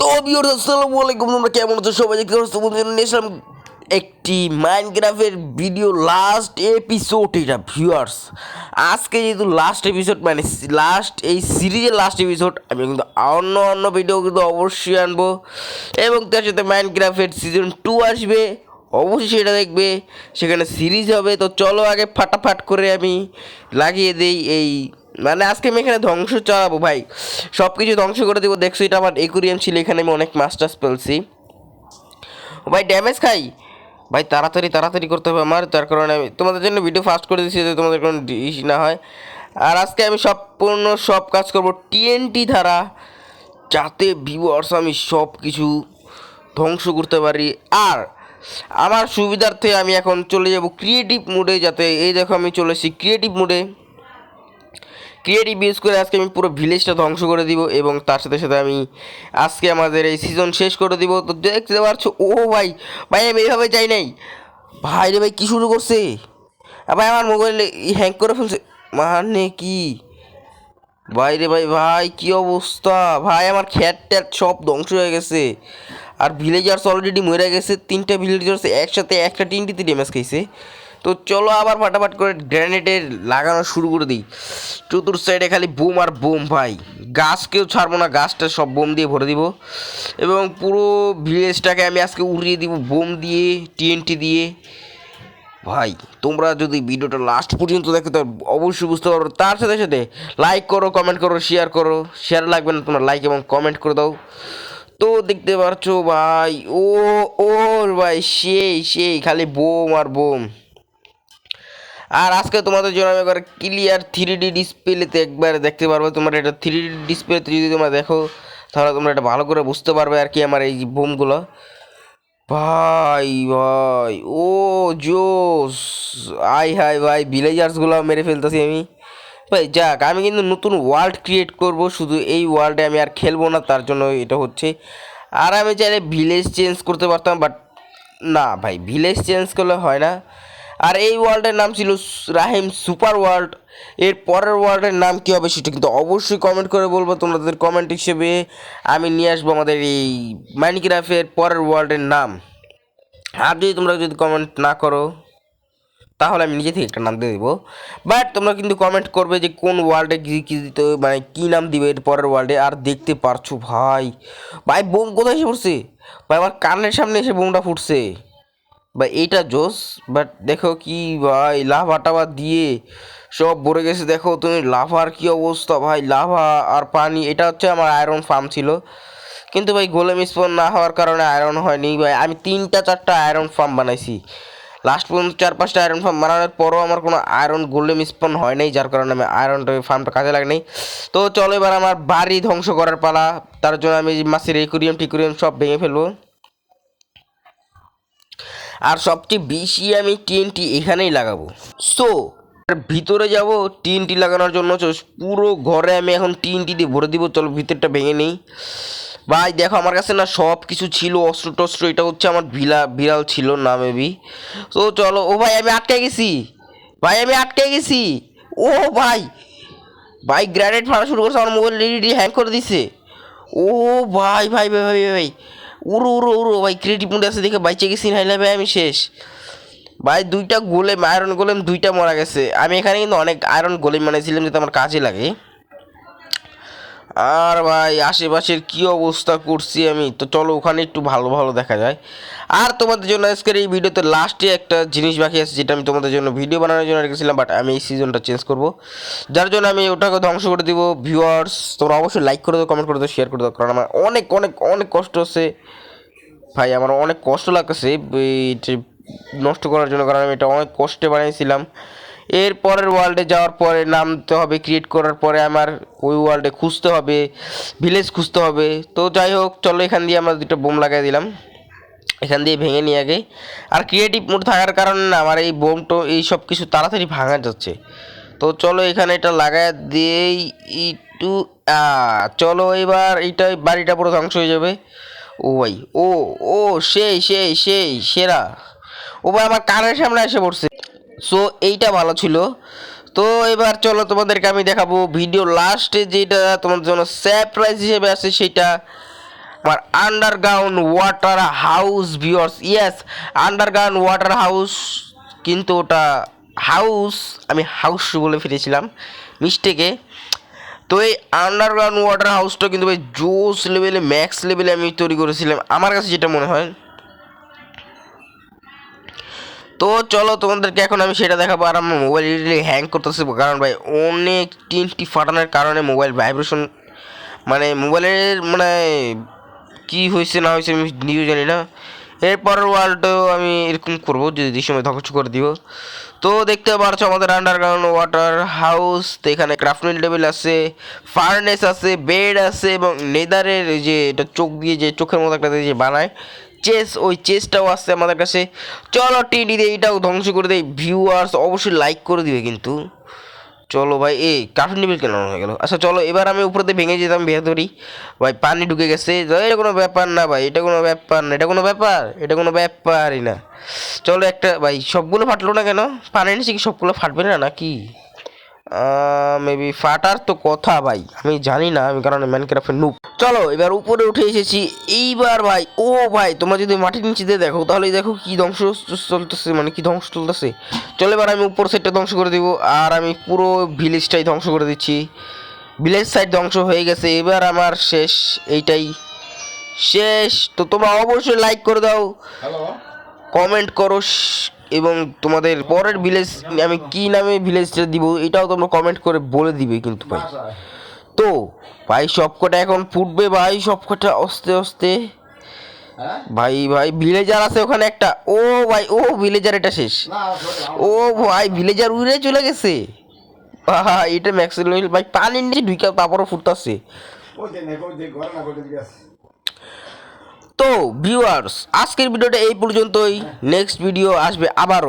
তো ভিউয়ার্স, আসসালামু আলাইকুম, তোমরা কেমন আছো? সবাই দেখতে পাচ্ছ তোমাদের জন্য নিয়ে আসলাম একটি মাইনক্রাফটের ভিডিও লাস্ট এপিসোড এটা, ভিউয়ার্স। আজকে যেহেতু লাস্ট এপিসোড মানে লাস্ট এই সিরিজের লাস্ট এপিসোড আমি কিন্তু অন্য অন্য ভিডিও কিন্তু অবশ্যই আনব। এবং তার সাথে মাইনক্রাফটের সিজন টু আসবে, অবশ্যই সেটা দেখবে, সেখানে সিরিজ হবে। তো চলো আগে ফাটাফাট করে আমি লাগিয়ে দেই এই মানে আজকে আমি এখানে ধ্বংস চালাবো, ভাই। সব কিছু ধ্বংস করে দেবো। দেখছ, এটা আমার একুরিয়াম ছিল, এখানে আমি অনেক মাস্টার্স পেলছি। ভাই ড্যামেজ খাই? ভাই, তাড়াতাড়ি তাড়াতাড়ি করতে হবে আমার, তার কারণে আমি তোমাদের জন্য ভিডিও ফাস্ট করে দিচ্ছি যাতে তোমাদের কোনো ইস না হয়। আর আজকে আমি সম্পূর্ণ সব কাজ করব টিএনটি ধারা, যাতে ভিউয়ার্স আমি সব কিছু ধ্বংস করতে পারি। আর আমার সুবিধার্থে আমি এখন চলে যাব ক্রিয়েটিভ মুডে যাতে এই দেখো আমি চলে এসেছি ক্রিয়েটিভ মোডে ক্রিয়েটিভ ইউজ করে আজকে আমি পুরো ভিলেজটা ধ্বংস করে দিব এবং তার সাথে সাথে আমি আজকে আমাদের এই সিজন শেষ করে দিব। তো দেখতে পারছ ও ভাই ভাই আমি এইভাবে যাই নাই। ভাই রে ভাই, কী শুরু করছে? ভাই, আমার মোবাইলে হ্যাং করে ফেলছে। মানে কি? ভাই রে ভাই ভাই, কী অবস্থা? ভাই, আমার খ্যাট ট্যাট সব ধ্বংস হয়ে গেছে। আর ভিলেজার্স অলরেডি মরে গেছে, তিনটা ভিলেজার্স একসাথে একটা তিনটিতে ড্যামেজ খাইছে। তো চলো আবার ফাটাফাট করে গ্র্যানেডের লাগানো শুরু করে দিই। চতুর সাইডে খালি বোম আর বোম ভাই। গাছকেও ছাড়বো না গাছটা সব বোম দিয়ে ভরে দিব। এবং পুরো ভিলেজটাকে আমি আজকে উড়িয়ে দিব বোম দিয়ে টিএনটি দিয়ে। ভাই, তোমরা যদি ভিডিওটা লাস্ট পর্যন্ত দেখো, তো অবশ্যই বুঝতে পারো তার সাথে সাথে লাইক করো কমেন্ট করো শেয়ার করো। শেয়ার লাগবে না, তোমরা লাইক এবং কমেন্ট করে দাও। তো দেখতে পারছ, ভাই, ও ওর ভাই, সেই সেই, খালি বোম আর বোম আর আজকে তোমাদের জন্য আমি একবার ক্লিয়ার থ্রি ডি ডিসপ্লেতে একবার দেখতে পারবে। তোমার এটা থ্রি ডি ডিসপ্লেতে যদি তোমরা দেখো, তাহলে তোমরা এটা ভালো করে বুঝতে পারবে আর কি আমার এই বোমগুলো। ভাই ভাই, ও জোস। আই হাই ভাই ভিলেজার্সগুলো মেরে ফেলতেছি আমি। ভাই, যাক, আমি কিন্তু নতুন ওয়ার্ল্ড ক্রিয়েট করব। শুধু এই ওয়ার্ল্ডে আমি আর খেলব না, তার জন্য এটা হচ্ছে। আর আমি চাইলে ভিলেজ চেঞ্জ করতে পারতাম বাট না, ভাই ভিলেজ চেঞ্জ করলে হয় না। আর এই ওয়ার্ল্ডের নাম ছিল রাহিম সুপার ওয়ার্ল্ড। এর পরের ওয়ার্ল্ডের নাম কী হবে সেটা কিন্তু অবশ্যই কমেন্ট করে বলব তোমাদের কমেন্ট হিসেবে। আমি নিয়ে আসব আমাদের এই মাইনক্রাফের পরের ওয়ার্ল্ডের নাম। আর যদি তোমরা যদি কমেন্ট না করো, তাহলে আমি নিজে থেকে একটা নাম দিয়ে দেবো। বাট তোমরা কিন্তু কমেন্ট করবে যে কোন ওয়ার্ল্ডে কী কী দিতে মানে কী নাম দিবে এর পরের ওয়ার্ল্ডে। আর দেখতে পারছ ভাই ভাই বোম কোথায় এসে পড়ছে? ভাই আমার কানের সামনে এসে বোমটা ফুটছে। ভাই এইটা জোস বাট দেখো কি ভাই লাভা টাভা দিয়ে সব ভরে গেছে। দেখো তুমি লাভার কি অবস্থা ভাই লাভা আর পানি, এটা হচ্ছে আমার আয়রন ফার্ম ছিল। কিন্তু ভাই গোলেম স্পন না হওয়ার কারণে আয়রন হয়নি ভাই। আমি তিনটা চারটা আয়রন ফার্ম বানাইছি। লাস্ট পর্যন্ত চার পাঁচটা আয়রন ফার্ম বানানোর পরও আমার কোনো আয়রন গোল্ডেম স্পন হয় নাই, যার কারণে আমি আয়রনটা ফার্মটা কাজে লাগে তো চলো এবার আমার বাড়ি ধ্বংস করার পালা। তার জন্য আমি মাছের একুরিয়াম টিকুরিয়াম সব ভেঙে ফেলব। আর সবচেয়ে বেশি আমি টিএনটি এখানেই লাগাবো। সো ভিতরে যাব টিএনটি লাগানোর জন্য। পুরো ঘরে আমি এখন টিএনটি দিয়ে ভরে দিব। চলো ভিতরটা ভেঙে নেই। ভাই দেখো আমার কাছে না সব কিছু ছিল অস্ত্র টস্ত্র এটা হচ্ছে আমার বিলা বিড়াল ছিল না মেবি তো চলো ও ভাই আমি আটকে গেছি। ভাই আমি আটকে গেছি। ও ভাই ভাই গ্র্যানেড ফাটা শুরু করছে আমার মোবাইল রেডি হ্যাং করে দিছে। ও ভাই ভাই ভাই ভাই, ভাই। উড়ো উড়ো উড়ো, ভাই ক্রিয়েটিভ মুডে আছে দেখে বাইচে গেছি নাইলে ভাই আমি শেষ। ভাই, দুইটা গোলেম আয়রন গোলেম, দুইটা মারা গেছে। আমি এখানে কিন্তু অনেক আয়রন গোলেম বানিয়েছিলাম যাতে আমার কাজে লাগে। আর ভাই, আশেপাশের কি অবস্থা করছি আমি? তো চলো ওখানে একটু ভালো ভালো দেখা যায়। আর তোমাদের জন্য আজকের এই ভিডিওতে লাস্টে একটা জিনিস বাকি আছে, যেটা আমি তোমাদের জন্য ভিডিও বানানোর জন্য রেখেছিলাম বাট আমি এই সিজনটা চেঞ্জ করব। যার জন্য আমি ওটাকে ধ্বংস করে দিব। ভিউয়ার্স তোমরা অবশ্যই লাইক করে দাও কমেন্ট করে দাও শেয়ার করে দাও, কারণ আমার অনেক অনেক অনেক কষ্ট হচ্ছে। ভাই, আমার অনেক কষ্ট এইটা নষ্ট করার জন্য, কারণ আমি এটা অনেক কষ্টে বানিয়েছিলাম। এর পরের ওয়ার্ল্ডে যাওয়ার পরে নামতে হবে ক্রিয়েট করার পরে আমার ওই ওয়ার্ল্ডে খুঁজতে হবে ভিলেজ খুঁজতে হবে। তো যাই হোক চলো এখান দিয়ে আমরা দুটো বোম লাগাই দিলাম। এখান দিয়ে ভেঙে নিয়ে আগে। আর ক্রিয়েটিভ মোড থাকার কারণে না আমার এই বোম বোমটো এই সব কিছু তাড়াতাড়ি ভাঙা যাচ্ছে। তো চলো এখানে এটা লাগায় দিয়েই আ, চলো এবার এইটা বাড়িটা পুরো ধ্বংস হয়ে যাবে। ও ভাই ও ও সেই সেই সেই সেরা। ও ভাই আমার কানের সামনে এসে পড়ছে। সো এইটা ভালো ছিল। তো এবার চলো তোমাদেরকে আমি দেখাবো ভিডিও লাস্টে যেটা তোমাদের জন্য সারপ্রাইজ হিসেবে আছে সেটা আমার underground water house viewers yes underground water house কিন্তু ওটা হাউস আমি হাউস বলে ফিরেছিলাম মিস্টেকে তো এই আন্ডারগ্রাউন্ড ওয়াটার হাউসটা কিন্তু ভাই জোস লেভেলে ম্যাক্স লেভেলে আমি তৈরি করেছিলাম। আমার কাছে যেটা মনে হয় তো চলো তোমাদেরকে এখন আমি সেটা দেখাবো আর আমার মোবাইল হ্যাং করতেছে, কারণ ভাই অনেক টিনটি ফাটানোর কারণে মোবাইল ভাইব্রেশন মানে মোবাইলের মানে কি হয়েছে না হয়েছে আমি নিজেও জানি না। এরপর ওয়ার্ল্ডেও আমি এরকম করব, যদি সময় ধ্বংস করে দিব তো দেখতে পারছ আমাদের আন্ডারগ্রাউন্ড ওয়াটার হাউস তো এখানে ক্রাফটমেন্ট টেবিল আছে ফার্নেস আছে বেড আছে এবং নেদারের যে এটা চোখ দিয়ে যে চোখের মতো একটা যে বানায় চেস ওই চেসটাও আসছে আমাদের কাছে। চলো টিডি দিয়ে এইটাও ধ্বংস করে দেয় ভিউয়ার্স অবশ্যই লাইক করে দিবে কিন্তু। চলো ভাই, এই কার্টুন টেবিল কেন হয়ে গেল? আচ্ছা চলো, এবার আমি উপরেতে ভেঙে যেতাম ভেতরই ভাই, পানি ঢুকে গেছে। এটা কোনো ব্যাপার না ভাই, এটা কোনো ব্যাপার না, এটা কোনো ব্যাপার, এটা কোনো ব্যাপারই না। চলো একটা, ভাই, সবগুলো ফাটলো না কেন? পানির নিচে কি সবগুলো ফাটবে না, নাকি? মেবি ফাটার তো কথা ভাই আমি জানি না আমি কারণ ম্যানক্রাফ্টের নুপ চলো এবার উপরে উঠে এসেছি। এইবার ভাই ও ভাই তোমরা যদি মাটির নিচে দিয়ে দেখো তাহলে দেখো কি ধ্বংস চলতেছে মানে কি ধ্বংস চলতেছে। চলো এবার আমি উপর সাইডটা ধ্বংস করে দিব আর আমি পুরো ভিলেজটাই ধ্বংস করে দিচ্ছি। ভিলেজ সাইড ধ্বংস হয়ে গেছে এবার আমার শেষ এইটাই। শেষ তো তোমরা অবশ্যই লাইক করে দাও। কমেন্ট করো এবং তোমাদের পরের ভিলেজ আমি কি নামে ভিলেজটা দিব, এটাও তোমরা কমেন্ট করে বলে দিবে কিন্তু ভাই। তো, ভাই সবকটা এখন ফুটবে ভাই, সবকটা আস্তে আস্তে। ভাই ভাই ভিলেজার আছে ওখানে একটা। ও ভাই, ও ভিলেজার এটা শেষ। ও ভাই ভিলেজার উড়ে চলে গেছে। এটা ম্যাক্সিমাম ভাই, পানির নিচে ঢুকে তারপরও ফুটতেছে ওই যে নেই ওই যে ঘরে না ঘরে দিকে আছে তো ভিউয়ার্স আজকের ভিডিওটা এই পর্যন্তই। নেক্সট ভিডিও আসবে আবারও।